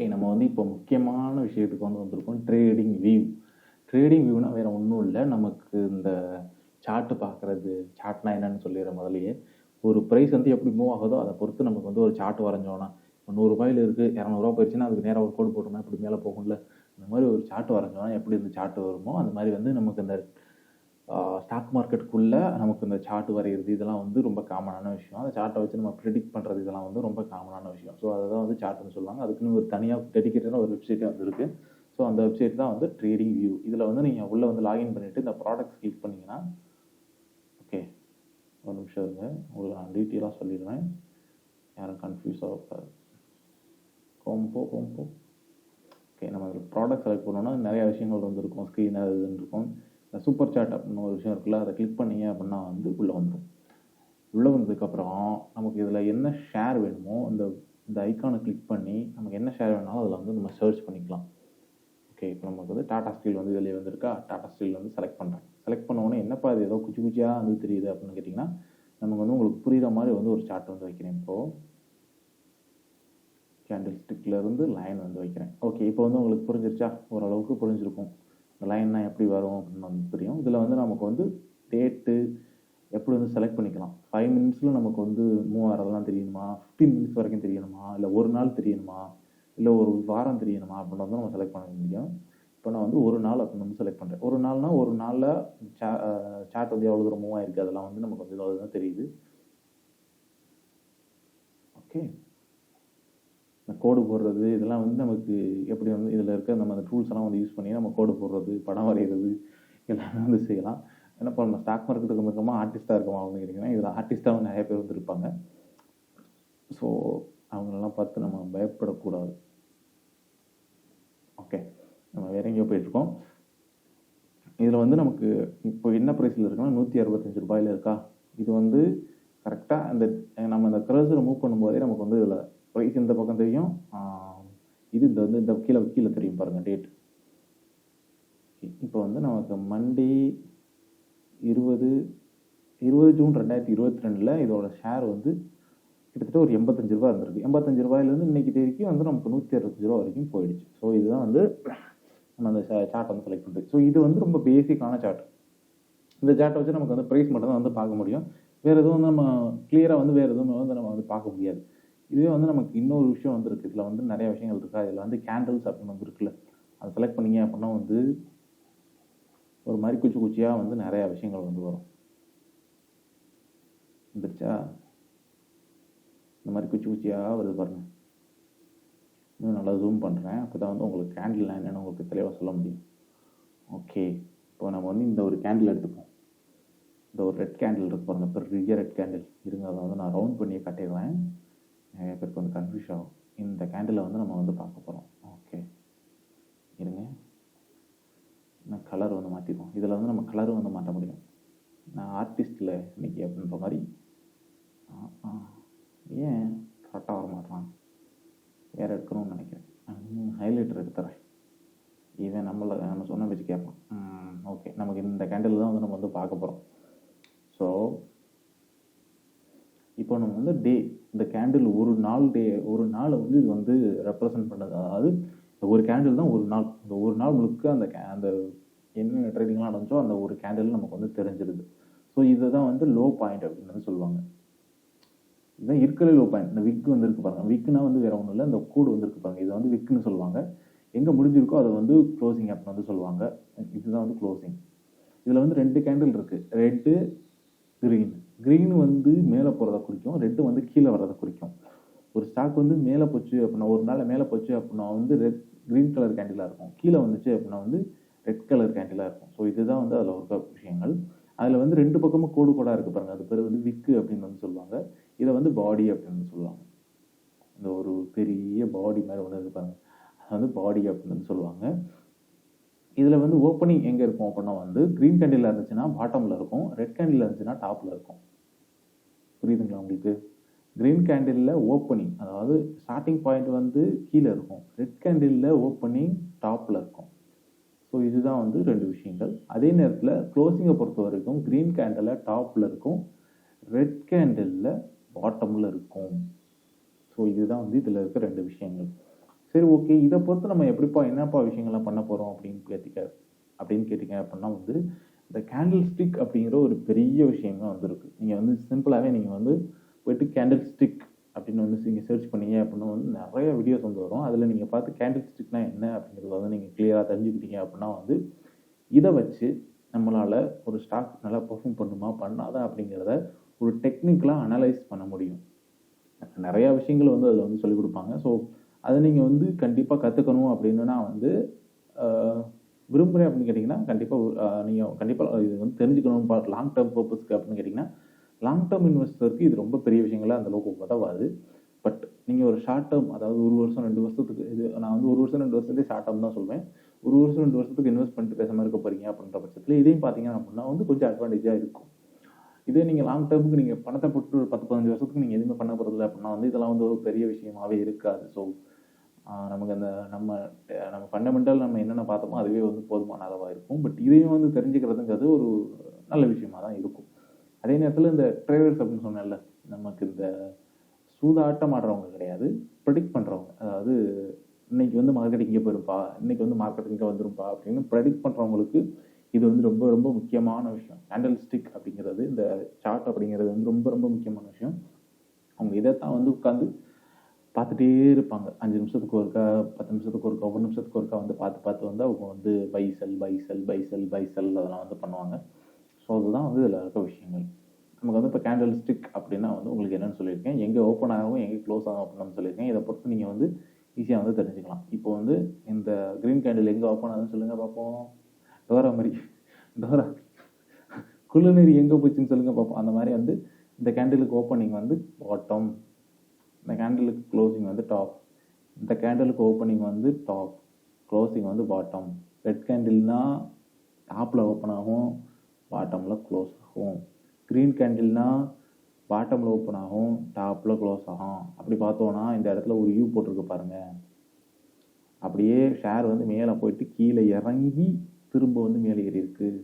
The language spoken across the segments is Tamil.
ஓகே நம்ம வந்து இப்போ முக்கியமான விஷயத்துக்கு வந்து வந்திருக்கோம். ட்ரேடிங் வியூ ட்ரேடிங் வியூனா வேறு ஒன்றும் இல்லை. நமக்கு இந்த சார்ட்டு பார்க்குறது சார்ட்னா என்னன்னு சொல்லிடுற முதலையே ஒரு ப்ரைஸ் வந்து எப்படி மூவ் ஆகுதோ அதை பொறுத்து நமக்கு வந்து ஒரு சார்ட் வரைஞ்சோன்னா இப்போ நூறுரூபாயில் இருக்குது இரநூறுவா போயிடுச்சுன்னா அதுக்கு நேராக ஒரு கோடு போட்டோம்னா இப்படி மேலே போகும்ல? அந்த மாதிரி ஒரு சார்ட் வரைஞ்சோன்னா எப்படி இந்த சார்ட் வருமோ அந்த மாதிரி வந்து நமக்கு இந்த ஸ்டாக் மார்க்கெட்டுக்குள்ளே நமக்கு இந்த சார்ட் வரைகிறது இதெல்லாம் வந்து ரொம்ப காமனான விஷயம். அந்த சார்ட்டை வச்சு நம்ம ப்ரிடிக்ட் பண்ணுறது இதெல்லாம் வந்து ரொம்ப காமனான விஷயம். ஸோ அதை தான் வந்து சார்ட்னு சொல்லுவாங்க. அதுக்குன்னு ஒரு தனியாக டெடிக்கேட்டான ஒரு வெப்சைட்டே வந்துருக்கு ஸோ அந்த வெப்சைட் தான் வந்து ட்ரேடிங் வியூ இதில் வந்து நீங்கள் உள்ளே வந்து லாகின் பண்ணிவிட்டு இந்த ப்ராடக்ட்ஸ் கிளிக் பண்ணிங்கன்னா ஓகே ஒரு நிமிஷம் இருங்க. உங்களுக்கு நான் டீட்டெயிலாக சொல்லிடுவேன் யாரும் கன்ஃபியூஸ் ஆகக்கூடாது கொம்போ கொம்போ ஓகே நம்ம அதில் ப்ராடக்ட் செலக்ட் பண்ணோன்னா நிறைய விஷயங்கள் வந்துருக்கும் ஸ்க்ரீன் அது இருக்கும். இந்த சூப்பர் சாட் அப்படின்னு ஒரு விஷயம் இருக்குல்ல அதை கிளிக் பண்ணீங்க அப்படின்னா வந்து உள்ளே வந்துடும் உள்ளே வந்ததுக்கப்புறம் நமக்கு இதில் என்ன ஷேர் வேணுமோ இந்த இந்த ஐக்கானை கிளிக் பண்ணி நமக்கு என்ன ஷேர் வேணாலும் அதில் வந்து நம்ம சர்ச் பண்ணிக்கலாம். ஓகே இப்போ நமக்கு வந்து டாடா ஸ்டீல் வந்து வெளியே வந்திருக்கா? டாடா ஸ்டீல் வந்து செலக்ட் பண்ணுறேன் செலக்ட் பண்ண உடனே என்னப்பா இது ஏதோ குச்சி குச்சியாக வந்து தெரியுது அப்படின்னு கேட்டிங்கன்னா நமக்கு வந்து உங்களுக்கு புரியுற மாதிரி வந்து ஒரு சார்ட் வந்து வைக்கிறேன் இப்போது கேண்டில் ஸ்டிக்லேருந்து லைன் வந்து வைக்கிறேன். ஓகே இப்போ வந்து உங்களுக்கு புரிஞ்சிருச்சா? ஓரளவுக்கு புரிஞ்சிருக்கும். லைன்னா எப்படி வரும் அப்படின்னு வந்து தெரியும். இதில் வந்து நமக்கு வந்து டேட்டு எப்படி வந்து செலக்ட் பண்ணிக்கலாம். ஃபைவ் மினிட்ஸில் நமக்கு வந்து மூவ் ஆகிறதெல்லாம் தெரியணுமா? ஃபிஃப்டீன் மினிட்ஸ் வரைக்கும் தெரியணுமா? இல்லை ஒரு நாள் தெரியணுமா? இல்லை ஒரு வாரம் தெரியணுமா? அப்படின்னு வந்து நம்ம செலக்ட் பண்ண முடியும். இப்போ நான் வந்து ஒரு நாள் அப்படின்னு வந்து செலக்ட் பண்ணுறேன் ஒரு நாள்னா ஒரு நாளில் சா சாட் வந்து எவ்வளோ தூரம் மூவ் ஆயிருக்கு? அதெல்லாம் வந்து நமக்கு வந்து இவ்வளோ தான் தெரியுது. ஓகே இந்த கோடு போடுறது இதெல்லாம் வந்து நமக்கு எப்படி வந்து இதில் இருக்க நம்ம அந்த டூல்ஸ் எல்லாம் வந்து யூஸ் பண்ணி நம்ம கோடு போடுறது படம் வரைகிறது எல்லாமே வந்து செய்யலாம். என்ன நம்ம ஸ்டாக் மார்க்கெட்டுக்கு இருக்கமா ஆர்டிஸ்ட்டாக இருக்கமா அப்படின்னு கேட்டிங்கன்னா இதில் ஆர்டிஸ்ட்டாக வந்து நிறைய பேர் வந்து இருப்பாங்க. ஸோ அவங்களெல்லாம் பார்த்து நம்ம பயப்படக்கூடாது. ஓகே நம்ம வேற எங்கேயோ போயிட்டுருக்கோம் இதில் வந்து நமக்கு இப்போ என்ன ப்ரைஸில் இருக்குன்னா நூற்றி அறுபத்தஞ்சு ரூபாயில் இருக்கா? இது வந்து கரெக்டாக அந்த நம்ம அந்த கர்சரை மூவ் பண்ணும்போதே நமக்கு வந்து இதில் ப்ரைஸ் இந்த பக்கம் தெரியும். இது இந்த வந்து இந்த கீழே கீழே தெரியும் பாருங்கள் டேட் இப்போ வந்து நமக்கு மண்டே இருபது இருபது ஜூன் ரெண்டாயிரத்தி இருபத்தி ரெண்டில் இதோட ஷேர் வந்து கிட்டத்தட்ட ஒரு எண்பத்தஞ்சு ரூபா இருந்திருக்கு. எண்பத்தஞ்சு ரூபாயிலேருந்து இன்னைக்கு தேதிக்கு வந்து நமக்கு நூற்றி அறுபத்தஞ்சு ரூபா வரைக்கும் போயிடுச்சு. ஸோ இதுதான் வந்து நம்ம அந்த சார்ட் வந்து செலக்ட் பண்ணுறது ஸோ இது வந்து ரொம்ப பேசிக்கான சார்ட் இந்த சார்ட்டை வச்சு நமக்கு வந்து ப்ரைஸ் மட்டும் தான் வந்து பார்க்க முடியும். வேறு எதுவும் வந்து நம்ம கிளியராக வந்து வேறு எதுவும் வந்து நம்ம வந்து பார்க்க முடியாது. இதுவே வந்து நமக்கு இன்னொரு விஷயம் வந்துருக்கு. இதில் வந்து நிறைய விஷயங்கள் இருக்கா? இதில் வந்து கேண்டில்ஸ் அப்படின்னு வந்து இருக்குல்ல. அதை செலக்ட் பண்ணீங்க அப்படின்னா வந்து ஒரு மாதிரி குச்சி குச்சியாக வந்து நிறையா விஷயங்கள் வந்து வரும். வந்துருச்சா? இந்த மாதிரி குச்சி குச்சியாக வருது பாருங்கள் இன்னும் நல்லா ஜூம் பண்ணுறேன் அப்போ தான் வந்து உங்களுக்கு கேண்டில் என்னென்னு உங்களுக்கு தெளிவாக சொல்ல முடியும். ஓகே இப்போ நம்ம வந்து இந்த ஒரு கேண்டில் எடுத்துப்போம். இந்த ஒரு ரெட் கேண்டில் இருக்கு பாருங்க. பெரிய ரெட் கேண்டில் இருங்க அதை வந்து நான் ரவுண்ட் பண்ணி காட்டிடுவேன் சிலருக்கு வந்து கன்ஃபியூஸ் ஆகும் இந்த கேண்டிலை வந்து நம்ம வந்து பார்க்க போகிறோம் ஓகே இருங்க. நான் கலர் வந்து மாற்றிடுவோம் இதில் வந்து நம்ம கலரும் வந்து மாற்ற முடியும். நான் ஆர்டிஸ்டில் இன்னைக்கு அப்படின்ற மாதிரி ஏன் கரெக்டாக வர மாட்டான் வேறு எடுக்கணும்னு நினைக்கிறேன். ஹைலைட்டர் எடுத்துறேன் இவன் நம்மளை நம்ம சொன்ன வச்சு கேட்பான். ஓகே நமக்கு இந்த கேண்டில் தான் வந்து நம்ம வந்து பார்க்க போகிறோம் ஸோ இப்போ நம்ம வந்து டே இந்த கேண்டில் ஒரு நாள் டே ஒரு நாளை வந்து இது வந்து ரெப்ரசன்ட் பண்ணது. அதாவது இந்த ஒரு கேண்டில் தான் ஒரு நாள். இந்த ஒரு நாள் முழுக்க அந்த அந்த என்ன ட்ரேடிங்லாம் நடந்துச்சோ அந்த ஒரு கேண்டில் நமக்கு வந்து தெரிஞ்சிருது. ஸோ இதை தான் வந்து லோ பாயிண்ட் அப்படின்னு வந்து சொல்லுவாங்க. இதுதான் இருக்கிற லோ பாயிண்ட் இந்த விக் வந்து இருக்கு பாருங்க. விக்னா வந்து வேற ஒன்றும் இல்லை. இந்த கூடு வந்து இருக்கு பாருங்க. இதை வந்து விக்னு சொல்லுவாங்க. எங்கே முடிஞ்சிருக்கோ அதை வந்து க்ளோசிங் அப்படின்னு வந்து சொல்லுவாங்க. இதுதான் வந்து க்ளோசிங் இதில் வந்து ரெண்டு கேண்டில் இருக்குது ரெட்டு க்ரீன் க்ரீன் வந்து மேலே போகிறத குறிக்கும் ரெட்டு வந்து கீழே வர்றதை குறிக்கும். ஒரு ஸ்டாக் வந்து மேலே போச்சு அப்படின்னா ஒரு நாள் மேலே போச்சு அப்படின்னா வந்து ரெட் க்ரீன் கலர் கேண்டிலாக இருக்கும். கீழே வந்துச்சு அப்படின்னா வந்து ரெட் கலர் கேண்டிலாக இருக்கும். ஸோ இதுதான் வந்து அதில் இருக்க விஷயங்கள். அதில் வந்து ரெண்டு பக்கமும் கோடு கோடாக இருக்குது பாருங்கள் அது பேர் வந்து விக்கு அப்படின்னு வந்து சொல்லுவாங்க. இதை வந்து பாடி அப்படின்னு சொல்லுவாங்க. இந்த ஒரு பெரிய பாடி மாதிரி ஒன்று இருப்பாங்க அது வந்து பாடி அப்படின்னு வந்து சொல்லுவாங்க. இதில் வந்து ஓப்பனிங் எங்கே இருக்கும் அப்படின்னா வந்து க்ரீன் கேண்டில் இருந்துச்சுன்னா பாட்டமில் இருக்கும் ரெட் கேண்டில் இருந்துச்சுன்னா டாப்பில் இருக்கும். புரியுதுங்களா உங்களுக்கு? க்ரீன் கேண்டிலில் ஓப்பனிங் அதாவது ஸ்டார்டிங் பாயிண்ட் வந்து கீழே இருக்கும். ரெட் கேண்டிலில் ஓப்பனிங் டாப்பில் இருக்கும். ஸோ இதுதான் வந்து ரெண்டு விஷயங்கள். அதே நேரத்தில் க்ளோசிங்கை பொறுத்த வரைக்கும் க்ரீன் கேண்டில் டாப்பில் இருக்கும் ரெட் கேண்டிலில் பாட்டமில் இருக்கும். ஸோ இதுதான் வந்து இதில் இருக்க ரெண்டு விஷயங்கள். சரி ஓகே இதை பொறுத்து நம்ம எப்படிப்பா என்னப்பா விஷயங்கள்லாம் பண்ண போகிறோம் அப்படின்னு கேட்டிக்க அப்படின்னு கேட்டிங்க அப்படின்னா வந்து இந்த கேண்டில் ஸ்டிக் அப்படிங்கிற ஒரு பெரிய விஷயங்க வந்துருக்கு. நீங்கள் வந்து சிம்பிளாகவே நீங்கள் வந்து போயிட்டு கேண்டில் ஸ்டிக் அப்படின்னு வந்து நீங்கள் சர்ச் பண்ணீங்க அப்படின்னா வந்து நிறைய வீடியோஸ் வந்து வரும். அதில் நீங்கள் பார்த்து கேண்டில் ஸ்டிக்னா என்ன அப்படிங்கிறத வந்து நீங்கள் கிளியராக தெரிஞ்சுக்கிட்டீங்க அப்படின்னா வந்து இதை வச்சு நம்மளால் ஒரு ஸ்டாக் நல்லா பர்ஃபார்ம் பண்ணுமா பண்ணாதா அப்படிங்கிறத ஒரு டெக்னிக்கலாக அனலைஸ் பண்ண முடியும். நிறையா விஷயங்கள் வந்து அதில் வந்து சொல்லிக் கொடுப்பாங்க. ஸோ அதை நீங்கள் வந்து கண்டிப்பாக கற்றுக்கணும் அப்படின்னா வந்து விரும்புகிறேன் அப்படின்னு கேட்டிங்கன்னா கண்டிப்பாக நீங்கள் கண்டிப்பாக இது வந்து தெரிஞ்சுக்கணும் லாங் டேர்ம் பர்பஸ்க்கு அப்படின்னு கேட்டிங்கன்னா லாங் டேர்ம் இன்வெஸ்டருக்கு இது ரொம்ப பெரிய விஷயங்களாக அந்த அளவுக்கு உதவாது பட் நீங்கள் ஒரு ஷார்ட் டேர்ம் அதாவது ஒரு வருஷம் ரெண்டு வருஷத்துக்கு இது நான் வந்து ஒரு வருஷம் ரெண்டு வருஷத்துலேயே ஷார்ட் டேர்ம் தான் சொல்வேன். ஒரு வருஷம் ரெண்டு வருஷத்துக்கு இன்வெஸ்ட் பண்ணிட்டு பேசாமல் இருக்க போகிறீங்க அப்படின்ற பட்சத்தில் இதையும் பார்த்தீங்க அப்படின்னா வந்து கொஞ்சம் அட்வான்டேஜாக இருக்கும். இதே நீங்கள் லாங் டேர்முக்கு நீங்கள் பணத்தை போட்டு ஒரு பத்து பதினஞ்சு வருஷத்துக்கு நீங்கள் எதுவுமே பண்ண போகிறதில்ல அப்படின்னா வந்து இதெல்லாம் வந்து ஒரு பெரிய விஷயமாவே இருக்காது. ஸோ நமக்கு அந்த நம்ம நம்ம ஃபண்டமெண்டல் நம்ம என்னென்ன பார்த்தோமோ அதுவே வந்து போதுமான அளவாக இருக்கும். பட் இதையும் வந்து தெரிஞ்சுக்கிறதுங்கிறது ஒரு நல்ல விஷயமா தான் இருக்கும். அதே நேரத்தில் இந்த ட்ரைவர்ஸ் அப்படின்னு சொன்னேன்ல நமக்கு இந்த சூதாட்டம் ஆடுறவங்க கிடையாது ப்ரெடிக்ட் பண்ணுறவங்க அதாவது இன்னைக்கு வந்து மார்க்கெட் இங்கே போயிருப்பா இன்னைக்கு வந்து மார்க்கெட் இங்கே வந்துருப்பா அப்படின்னு ப்ரெடிக்ட் பண்ணுறவங்களுக்கு இது வந்து ரொம்ப ரொம்ப முக்கியமான விஷயம். கேண்டல் ஸ்டிக் அப்படிங்கிறது இந்த சார்ட் அப்படிங்கிறது வந்து ரொம்ப ரொம்ப முக்கியமான விஷயம். அவங்க இதைத்தான் வந்து உட்காந்து பார்த்துட்டே இருப்பாங்க. அஞ்சு நிமிஷத்துக்கு ஒருக்கா பத்து நிமிஷத்துக்கு ஒருக்கா ஒரு நிமிஷத்துக்கு ஒருக்கா வந்து பார்த்து பார்த்து வந்து அவங்க வந்து பைசல் பைசல் பைசல் பைசல் அதெல்லாம் வந்து பண்ணுவாங்க. ஸோ அதுதான் வந்து இதில் இருக்க விஷயங்கள். நமக்கு வந்து இப்போ கேண்டில் ஸ்டிக் அப்படின்னா வந்து உங்களுக்கு என்னென்னு சொல்லியிருக்கேன். எங்கே ஓப்பன் ஆகும் எங்கே க்ளோஸ் ஆகும் அப்படின்னு சொல்லியிருக்கேன். இதை பொறுத்து நீங்கள் வந்து ஈஸியாக வந்து தெரிஞ்சுக்கலாம். இப்போ வந்து இந்த க்ரீன் கேண்டில் எங்கே ஓப்பன் ஆகுதுன்னு சொல்லுங்கள் பார்ப்போம் டோரா மாதிரி டோரா. குள்ளநெறி எங்கே போச்சுன்னு சொல்லுங்கள் பார்ப்போம் அந்த மாதிரி வந்து இந்த கேண்டிலுக்கு ஓப்பனிங் வந்து பாட்டம் இந்த கேண்டிலுக்கு க்ளோசிங் வந்து டாப் இந்த கேண்டிலுக்கு ஓப்பனிங் வந்து டாப் க்ளோசிங் வந்து பாட்டம் ரெட் கேண்டில்னா டாப்பில் ஓப்பன் ஆகும் பாட்டமில் க்ளோஸ் ஆகும். க்ரீன் கேண்டில்னா பாட்டமில் ஓப்பன் ஆகும் டாப்பில் க்ளோஸ் ஆகும். அப்படி பார்த்தோன்னா இந்த இடத்துல ஒரு யூ போட்டிருக்கு பாருங்கள் அப்படியே ஷேர் வந்து மேலே போயிட்டு கீழே இறங்கி திரும்ப வந்து மேலே ஏறி இருக்குது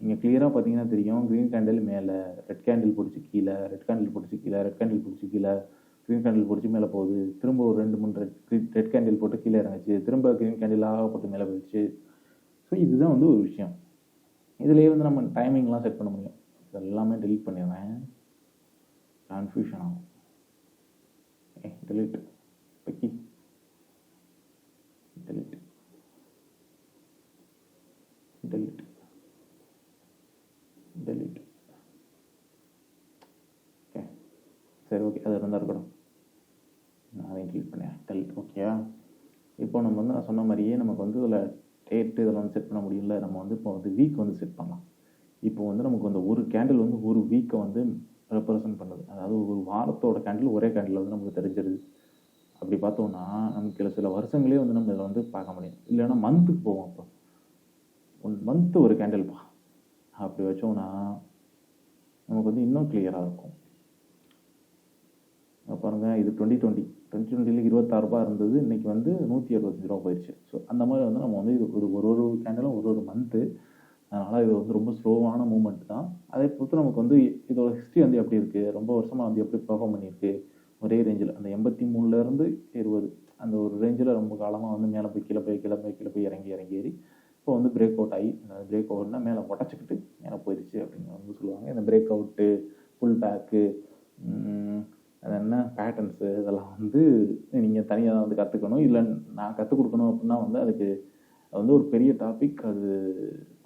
நீங்கள் கிளியராக பார்த்தீங்கன்னா தெரியும். க்ரீன் கேண்டில் மேலே ரெட் கேண்டில் பிடிச்சி கீழே ரெட் கேண்டில் பிடிச்சி கீழே ரெட் கேண்டில் பிடிச்சி கீழே. க்ரீன் கேண்டில் பிடிச்சி மேலே போகுது. திரும்ப ஒரு ரெண்டு மூணு ரெட் ரெட் கேண்டில் போட்டு கீழே இறங்குச்சு. திரும்ப க்ரீன் கேண்டிலாக போட்டு மேலே போயிடுச்சு. ஸோ இதுதான் வந்து ஒரு விஷயம். இதுலேயே வந்து நம்ம டைமிங்லாம் செட் பண்ண முடியும். இதெல்லாமே எல்லாமே delete பண்ணிடுறேன். கன்ஃபியூஷன் ஆகும். ஏ டெலிட் பக்கி டெலிட் டெலிட் டெலிட் ஓகே சரி ஓகே அது இருந்தால் இருக்கட்டும். ஓகேயா இப்போ நம்ம வந்து நான் சொன்ன மாதிரியே நமக்கு வந்து இதில் டேட்டு இதெல்லாம் வந்து செட் பண்ண முடியல. நம்ம வந்து இப்போ வந்து வீக் வந்து செட் பண்ணலாம். இப்போ வந்து நமக்கு அந்த ஒரு கேண்டில் வந்து ஒரு வீக்கை வந்து ரெப்ரசன்ட் பண்ணுது. அதாவது ஒரு வாரத்தோட கேண்டில் ஒரே கேண்டில் வந்து நமக்கு தெரிஞ்சிருது. அப்படி பார்த்தோம்னா நமக்கு சில வருஷங்களே வந்து நம்ம இதில் வந்து பார்க்க முடியும். இல்லைன்னா மந்த்துக்கு போவோம் அப்போ ஒன் மந்த்து ஒரு கேண்டில்ப்பா அப்படி வச்சோம்னா நமக்கு வந்து இன்னும் கிளியராக இருக்கும். பாருங்கள் இது டுவெண்ட்டி டுவெண்ட்டி டுவெண்ட்டி டுவெண்ட்டியில் இருபத்தாறு இருந்தது. இன்னைக்கு வந்து நூற்றி அறுபத்தஞ்சு ரூபா போயிடுச்சு ஸோ அந்த மாதிரி வந்து நம்ம வந்து இது ஒரு ஒரு ஒரு கேண்டலும் ஒரு ஒரு மந்த்து அதனால் இது வந்து ரொம்ப ஸ்லோவான மூமெண்ட் தான். அதை பொறுத்து நமக்கு வந்து இதோட ஹிஸ்ட்ரி வந்து எப்படி இருக்குது ரொம்ப வருஷமாக வந்து எப்படி பெர்ஃபார்ம் பண்ணியிருக்கு? ஒரே ரேஞ்சில் அந்த எண்பத்தி மூணுலேருந்து இருபது. அந்த ஒரு ரேஞ்சில் ரொம்ப காலமாக வந்து மேலே போய் கீழே போய் கீழே போய் கீழே போய் இறங்கி இறங்கி ஏறி இப்போ வந்து பிரேக் அவுட் ஆகி அந்த பிரேக் அவுட்னா மேலே உடச்சிக்கிட்டு மேலே போயிடுச்சு அப்படின்னு வந்து சொல்லுவாங்க. இந்த பிரேக் அவுட்டு புல் பேக்கு அது என்ன பேட்டர்ன்ஸு இதெல்லாம் வந்து நீங்கள் தனியாக தான் வந்து கற்றுக்கணும் இல்லை நான் கற்றுக் கொடுக்கணும் அப்படின்னா வந்து அதுக்கு அது வந்து ஒரு பெரிய டாபிக் அது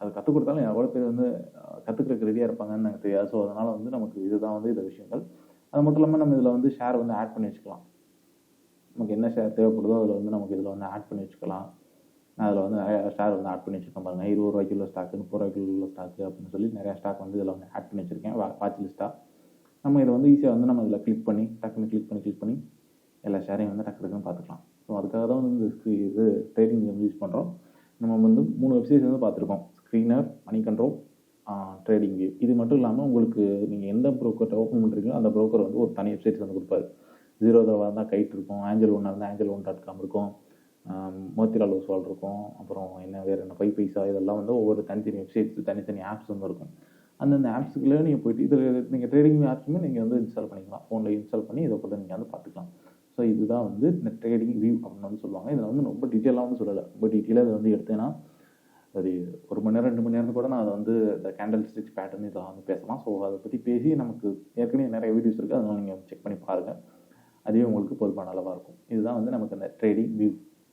அது கற்றுக் கொடுத்தாலும் எவ்வளோ பேர் வந்து கற்றுக்கிறதுக்கு ரெடியாக இருப்பாங்கன்னு எனக்கு தெரியாது. ஸோ அதனால் வந்து நமக்கு இதுதான் வந்து இந்த விஷயங்கள். அது மட்டும் இல்லாமல் நம்ம இதில் வந்து ஷேர் வந்து ஆட் பண்ணி வச்சுக்கலாம். நமக்கு என்ன ஷேர் தேவைப்படுதோ அதில் வந்து நமக்கு இதில் வந்து ஆட் பண்ணி வச்சுக்கலாம். நான் அதில் வந்து நிறையா ஷேர் வந்து ஆட் பண்ணி வச்சுருக்கேன் பாருங்கள் இருபது ரூபாய்க்கு உள்ள ஸ்டாக்கு முப்பது ரூபாய்க்கு உள்ள ஸ்டாக்கு அப்படின்னு சொல்லி நிறையா ஸ்டாக் வந்து இதில் வந்து ஆட் பண்ணி வச்சுருக்கேன். வாட்ச் லிஸ்ட்டாக நம்ம இதை வந்து ஈஸியாக வந்து நம்ம இதில் கிளிக் பண்ணி டக்குன்னு கிளிக் பண்ணி கிளிக் பண்ணி எல்லா ஷேரையும் வந்து டக்கு டக்குன்னு பார்த்துக்கலாம். ஸோ அதுக்காக தான் வந்து இந்த இது ட்ரேடிங் வந்து யூஸ் பண்ணுறோம் நம்ம வந்து மூணு வெப்சைட்ஸ் வந்து பார்த்துருக்கோம். Screener money control trading view இது மட்டும் இல்லாமல் உங்களுக்கு நீங்கள் எந்த ப்ரோக்கர்ட்ட ஓப்பன் பண்ணுறீங்களோ அந்த ப்ரோக்கர் வந்து ஒரு தனி வெப்சைட்ஸ் வந்து கொடுப்பாரு. ஜீரோ தவா இருந்தால் கைட் இருக்கும். ஆஞ்சல் ஒன்னாக இருந்தால் ஆஞ்சல் ஒன் டாட் காம் இருக்கும். மோத்திலால் ஒஸ்வால் இருக்கும். அப்புறம் என்ன வேறு என்ன பை பைசா இதெல்லாம் வந்து ஒவ்வொரு தனித்தனி வெப்சைட்ஸ் தனித்தனி ஆப்ஸ் வந்து இருக்கும். அந்தந்த ஆப்ஸுக்குள்ளே நீங்கள் போயிட்டு இதில் நீங்கள் ட்ரேடிங் ஆப்ஸுமே நீங்கள் வந்து இன்ஸ்டால் பண்ணிக்கலாம். ஃபோனில் இன்ஸ்டால் பண்ணி இதை பற்றி நீங்கள் வந்து பார்த்துக்கலாம். ஸோ இதுதான் வந்து இந்த ட்ரேடிங் வியூ அப்படின்னு வந்து சொல்லுவாங்க. இதில் வந்து ரொம்ப டீட்டெயிலாக வந்து சொல்லலை. ரொம்ப டீட்டெயிலாக இதை வந்து எடுத்தேன்னா அது ஒரு மணி நேரம் ரெண்டு மணி நேரம் கூட நான் அதை வந்து இந்த கேண்டல் ஸ்டிச் பேட்டர்ன் இதெல்லாம் வந்து பேசலாம். ஸோ அதை பற்றி பேசி நமக்கு ஏற்கனவே நிறைய வீடியோஸ் இருக்குது அதனால் நீங்கள் செக் பண்ணி பாருங்கள் அதுவே உங்களுக்கு போதுமான அளவாக இருக்கும். இதுதான் வந்து நமக்கு அந்த ட்ரேடிங் வியூ